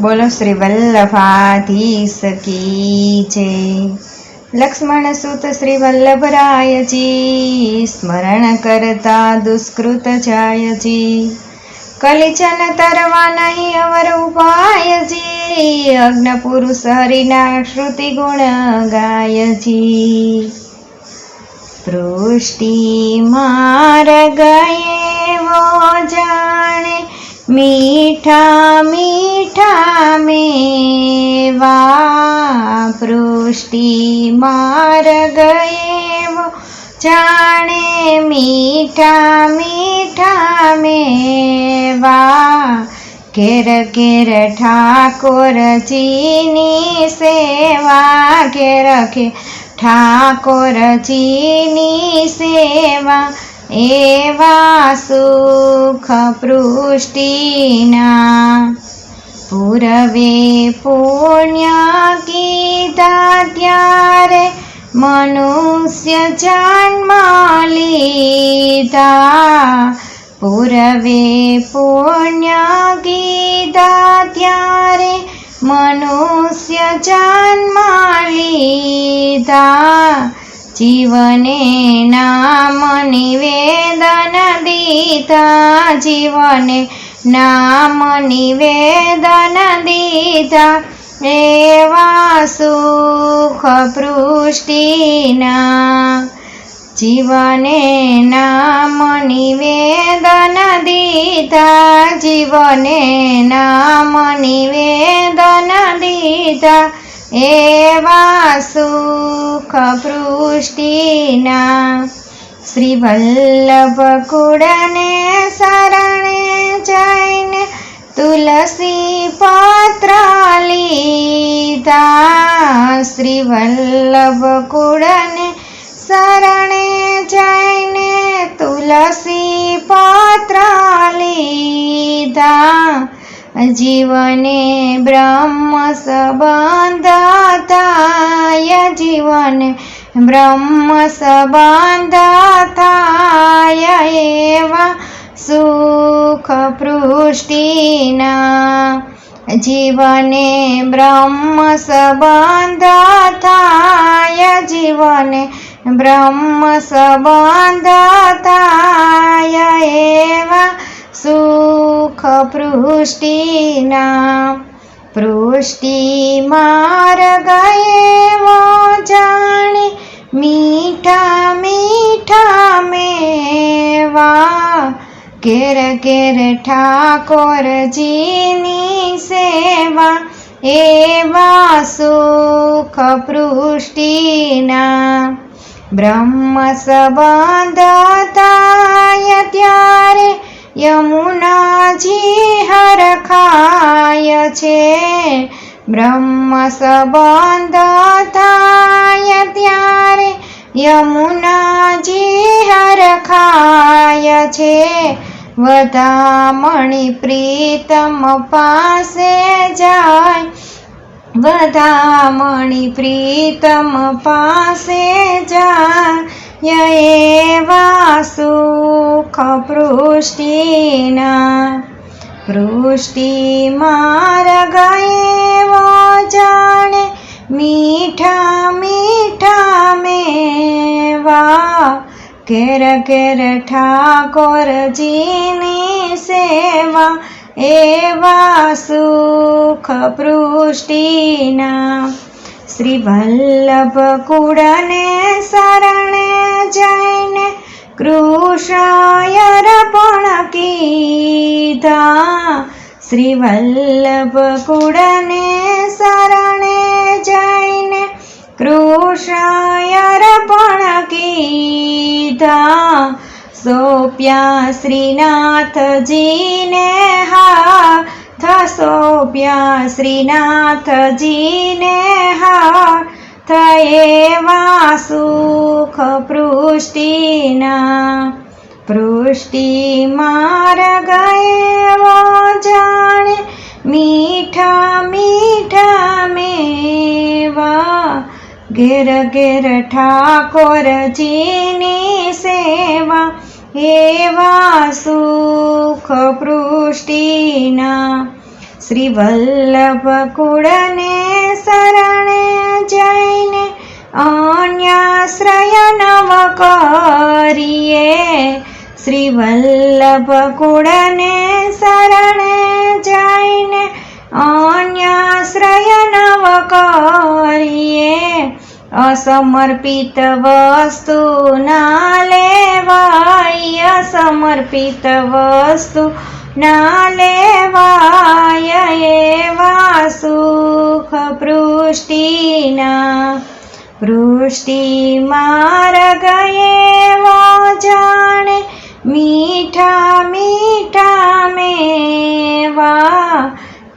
બોલો શ્રી વલ્લભાધીશ કી જય. લક્ષ્મણ સુત શ્રી વલ્લભરાયજી, સ્મરણ કરતા દુષ્કૃત જાયજી. કલિચન તરવા નહીં અવર ઉપાયજી અગ્ન પુરુષ હરિના શ્રુતિ ગુણ ગાયજી. પૃષ્ટિ માર ગયે મીઠા મીઠા મેવા પૃષ્ટિ માર ગયે જાણે મીઠા મીઠા મેવા ઘેર ઘેર ઠાકોરજીની સેવા, ઘેર ઘેર ઠાકોરજીની સેવા. એવા સુખ પૃષ્ટિના પૂરવે પુણ્ય ગીતા ત્યારે મનુષ્ય જન્મ લીધા પૂરવે પુણ્ય ગીતા ત્યારે મનુષ્ય જન્મ લીધા જીવને નામ નિવેદન દીધા, જીવને નામ નિવેદન દીધા. એવા સુખ પૃષ્ટિના જીવને નામ નિવેદન દીધા, જીવને નામ નિવેદન દીધા. એવા સુખ પૃષ્ટિના શ્રી વલ્લભ કુળને શરણે જઈને તુલસી પત્ર લીધા. શ્રી વલ્લભ કુળને શરણે જઈને તુલસી પત્ર લીધા. જીવને બ્રહ્મ સંબંધ થાય જીવને બ્રહ્મ સંબંધ થાય એવા સુખ પૃષ્ટિના જીવને બ્રહ્મ સંબંધ થાય જીવને બ્રહ્મ સંબંધ એવા સુખ પૃષ્ટિના પૃષ્ટિ માર જાણે મીઠા મીઠા મેવા ઘેર ઘેર ઠાકોરજીની સેવા એવા સુખ પૃષ્ટિના બ્રહ્મ સંબંધ ત્યારે યમુનાજી હરખાય છે, બ્રહ્મ સંબંધ થાય ત્યારે યમુનાજી હરખાય છે. વધામણી પ્રીતમ પાસે જાય વધામણી પ્રીતમ પાસે જાય એવા સુખ પૃષ્ટિના પૃષ્ટિ માર ગયેવો જાણે મીઠા મીઠા મેવા ઘેર ઘેર ઠાકોરજીની સેવા એવા સુખ પૃષ્ટિના શ્રી વલ્લભ કુળને કીધા શ્રી વલ્લભ કુળને શરણે જઈને કૃષ્ણયર્પણ કીધા સોપ્યા શ્રીનાથજીને હા સોપ્યા શ્રીનાથજીને હાથ, એવા સુખ પૃષ્ટિના પૃષ્ટિ માર ગયેવો જાણે, મીઠા મીઠા મેવા. ઘેર ઘેર ઠાકોરજીની સેવા, એવા સુખ પૃષ્ટિના. શ્રી વલ્લભ કુળને શરણે જઈને અન્યાશ્રય નવ કરીએ. શ્રી વલ્લભ કુળને શરણે જઈને અન્યાશ્રય નવ કરીએ અસમર્પિત વસ્તુ ના લેવાય, અસમર્પિત વસ્તુ ના લેવાય એવા સુખ પૃષ્ટિના પૃષ્ટિ માર્ગ એવો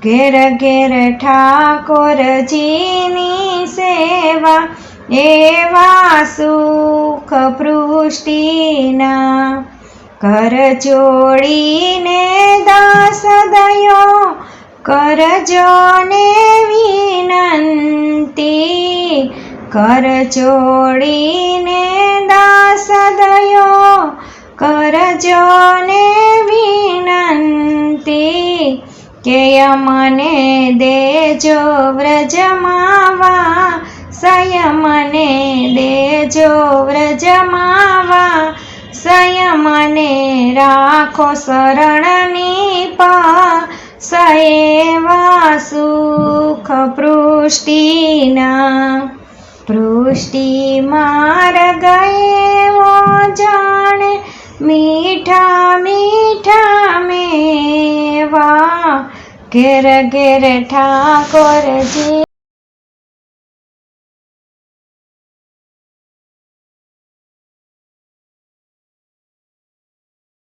ઘેર ઘેર ઠાકોરજીની સેવા, એવા સુખ પૃષ્ટિના. કર જોડીને દાસ દયો કરજો ને વિનંતી. કર જોડીને દાસ દયો કરજો ને વિનંતી. કે અમને દેજો વ્રજમાવા સંયમને દેજો વ્રજમાવા સંયમને રાખો શરણની પા સએવા સુખ પૃષ્ટિના. પૃષ્ટિ માર ગયેવો જાણે, મીઠા મીઠા મેવા ઘેર ઘેર ઠાકોરજી.